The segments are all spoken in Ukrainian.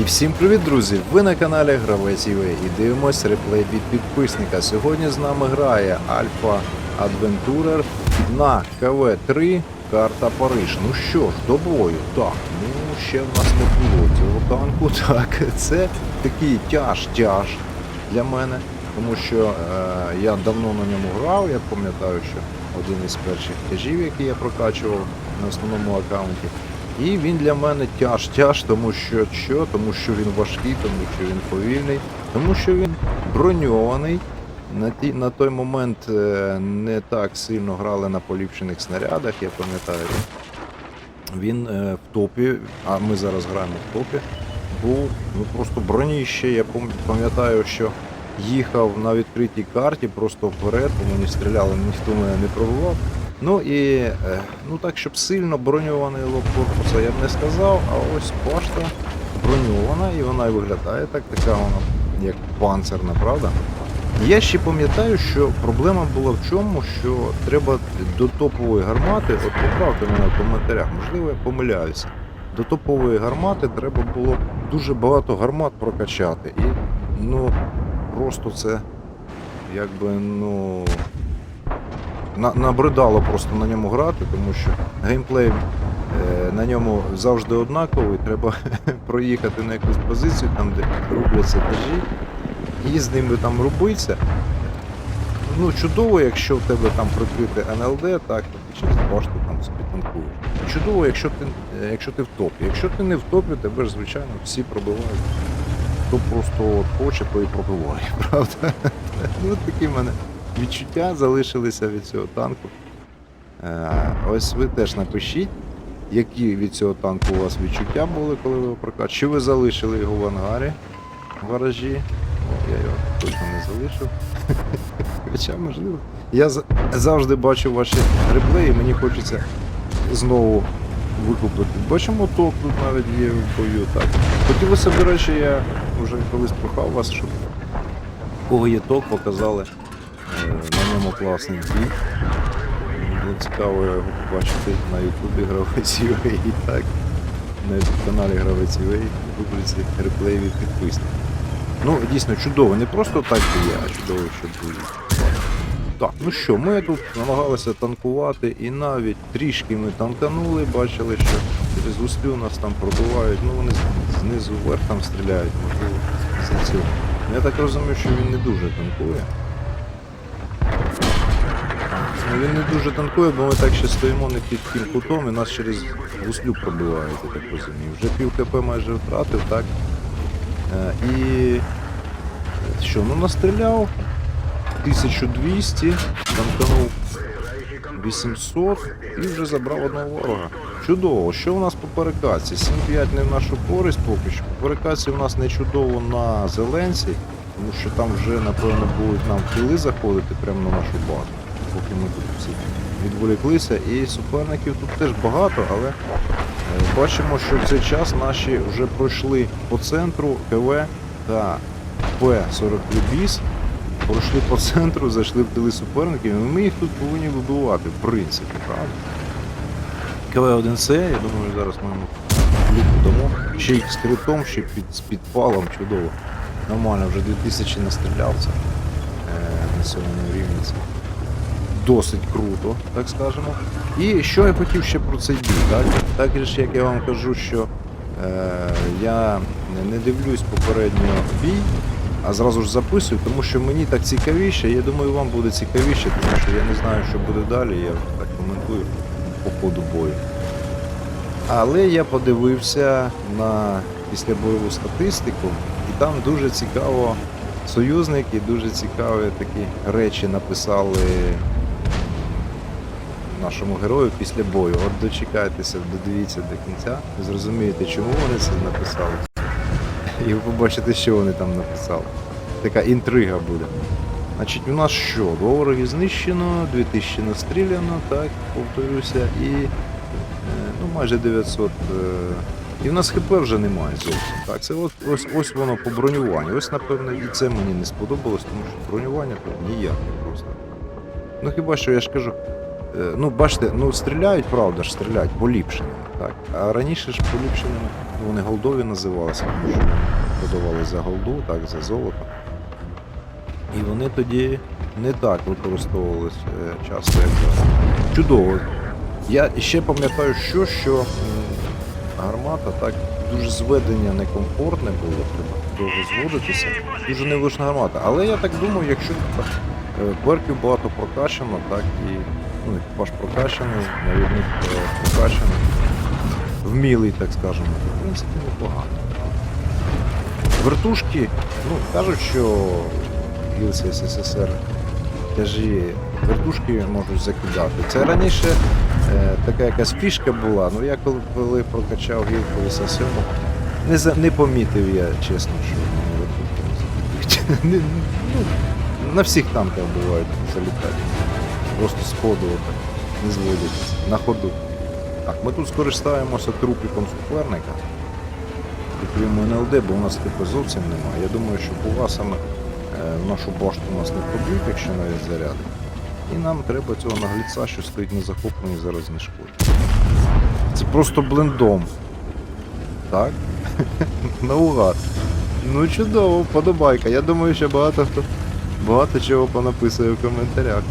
І всім привіт, друзі! Ви на каналі Гравець ІВ і дивимось реплей від підписника. Сьогодні з нами грає Альфа Адвентурер на КВ-3 карта Париж. Ну що ж, до бою. Так, ну ще в нас не було цього танку. Так, це такий тяж-тяж для мене, тому що е, я давно на ньому грав. Я пам'ятаю, що один із перших тяжів, який я прокачував на основному аккаунті. І він для мене тяж-тяж, тому що що? Тому що він важкий, тому що він повільний, тому що він броньований. На, ті, на той момент е, не так сильно грали на поліпшених снарядах, я пам'ятаю. Він е, в топі, а ми зараз граємо в топі, був ну, просто броніще. Я пам'ятаю, що їхав на відкритій карті просто вперед, по мені стріляли, ніхто мене не пробував. Ну і е, ну так, щоб сильно броньований лоб корпуса я б не сказав, а ось пашта броньована і вона і виглядає так, така вона як панцерна, правда? Я ще пам'ятаю, що проблема була в чому, що треба до топової гармати, от поправте мене в коментарях, можливо, я помиляюся. До топової гармати треба було дуже багато гармат прокачати. І ну просто це якби ну на, набридало просто на ньому грати, тому що геймплей е, на ньому завжди однаковий. Треба проїхати на якусь позицію, там де рубляться тяжі, і з ними там рубиться. Ну, чудово, якщо в тебе там прикрите НЛД, так, то ти через башту там собі. Чудово, якщо ти, е, якщо ти в топі. Якщо ти не в топі, тебе ж, звичайно, всі пробивають. Хто просто от хоче, то і пробиває, правда? Ну, такі в мене відчуття залишилися від цього танку. Е, ось ви теж напишіть, які від цього танку у вас відчуття були, коли ви його прокачували. Чи ви залишили його в ангарі в гаражі? О, я його точно не залишив. Хоча, можливо. Я завжди бачу ваші реплеї, мені хочеться знову викупити. Бачимо, ток тут навіть є в бою. Так. Хотілося, до речі, я вже колись прохав вас, щоб кого є ток, показали на ньому класний бій. Було цікаво його побачити на Ютубі гравець UA і так. На YouTube каналі Гравець UA в рубриці реплей від підписників. Ну, дійсно чудово, не просто так є, а чудово, що дуже. Так, ну що, ми тут намагалися танкувати і навіть трішки ми танканули, бачили, що через гуслю нас там пробивають, ну вони знизу вверх там стріляють, можливо, за цього. Я так розумію, що він не дуже танкує. Ну, він не дуже танкує, бо ми так ще стоїмо не під тим кутом і нас через гуслю пробивають, я так розумію. Вже пів КП майже втратив, так? Е, І що, ну настріляв 1200, танканув 800 і вже забрав одного ворога. Чудово. Що у нас по перекаці? 7-5 не в нашу користь поки що. По перекаці у нас не чудово на зеленці, тому що там вже, напевно, будуть нам хіли заходити прямо на нашу базу, поки ми тут всі відволіклися. І суперників тут теж багато, але е, бачимо, що в цей час наші вже пройшли по центру КВ та П-43 біс. Пройшли по центру, зайшли в тили суперників, і ми їх тут повинні вибивати, в принципі, правда? КВ-1С, я думаю, зараз ми йому дамо. Ще й з критом, ще під, з підпалом, чудово. Нормально, вже 2000 настрілявся е, на цьому рівні. Досить круто, так скажемо. І що я хотів ще про цей бій, так? Так же як я вам кажу, що е, я не дивлюсь попередньо бій, а зразу ж записую, тому що мені так цікавіше, я думаю, вам буде цікавіше, тому що я не знаю, що буде далі, я так коментую по ходу бою. Але я подивився на післябойову статистику, і там дуже цікаво союзники, дуже цікаві такі речі написали нашому герою після бою. От дочекайтеся, додивіться до кінця, зрозумієте, чому вони це написали. І ви побачите, що вони там написали. Така інтрига буде. Значить, у нас що? Два вороги знищено, 2000 настріляно, так, повторюся, і е, ну, майже 900. Е, і в нас ХП вже немає зовсім. Так, це от, ось, ось воно по бронюванню. Ось, напевно, і це мені не сподобалось, тому що бронювання тут ніяке просто. Ну хіба що я ж кажу, Ну, бачите, ну стріляють, правда ж, стріляють поліпшеними, так. А раніше ж поліпшеними, вони голдові називалися, тому що продавали за голду, так, за золото. І вони тоді не так використовувалися е, часто, як зараз. Чудово. Я ще пам'ятаю, що, що гармата так дуже зведення некомфортне було, треба довго зводитися. Дуже невелична гармата. Але я так думаю, якщо так, е, перків багато прокачано, так і ну, екіпаж прокачаний, навідник прокачаний, вмілий, так скажемо, в принципі непогано. Вертушки, ну, кажуть, що гілці СССР тяжі вертушки можуть закидати. Це раніше е, така якась фішка була, ну я коли, коли прокачав гілку СССР, не, за, не помітив я, чесно, що вертушки не ну, На всіх танках бувають залітати. Просто з ходу отак, не зводяться, на ходу. Так, ми тут скористаємося трупіком суперника. Купуємо НЛД, бо у нас типу зовсім немає. Я думаю, що пугасами е, нашу башту нас не проб'ють, якщо навіть заряди. І нам треба цього нагліца, що стоїть на захопленні, зараз не шкодить. Це просто блендом. Так? Наугад. Ну чудово, подобайка. Я думаю, що багато хто багато чого понаписує в коментарях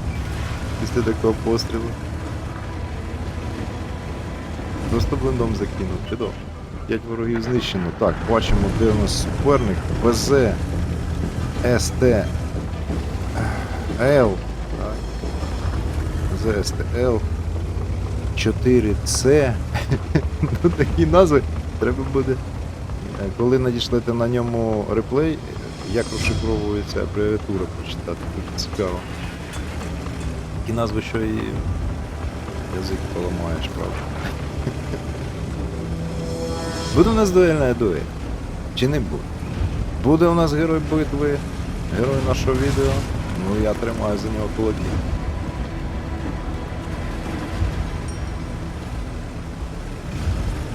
після такого пострілу. Просто блендом закинув, чудово. 5 ворогів знищено. Так, бачимо, де у нас суперник. ВЗ СТ Л. Так. ВЗ СТЛ 4C. ну такі назви треба буде. е, Коли надішлете на ньому реплей, як розшифровується абревіатура прочитати, дуже цікаво. Такі назви, що і язик поламаєш, правда. Буде у нас дуельна дуель? Чи не буде? Буде у нас герой битви, герой нашого відео. Ну я тримаю за нього кулаки.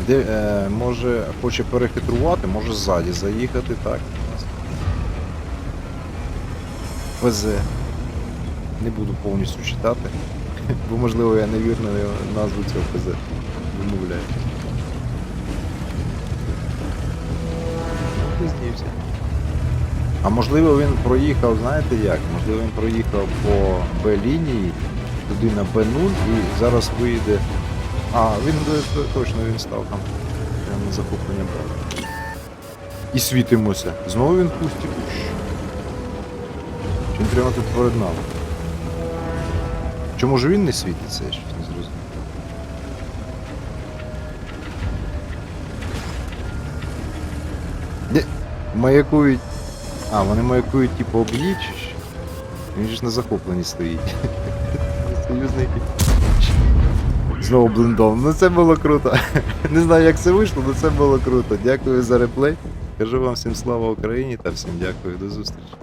Де, е, може хоче перехитрувати, може ззаді заїхати, так. ПЗ. Не буду повністю читати, бо можливо я невірно назву цього ПЗ вимовляю. Пиздівся. А можливо він проїхав, знаєте як? Можливо він проїхав по Б-лінії, туди на Б0 і зараз вийде. А, він е, точно він став там. Прямо на захоплення Б. І світимося. Знову він в пусті кущ. Він прямо тут нами? Чому ж він не світиться, я щось не зрозумів. Де? Маякують. А, вони маякують типу що? Він ж на захопленні стоїть. Союзники. Знову блиндом. Ну це було круто. Не знаю, як це вийшло, але це було круто. Дякую за реплей. Кажу вам всім слава Україні та всім дякую. До зустрічі.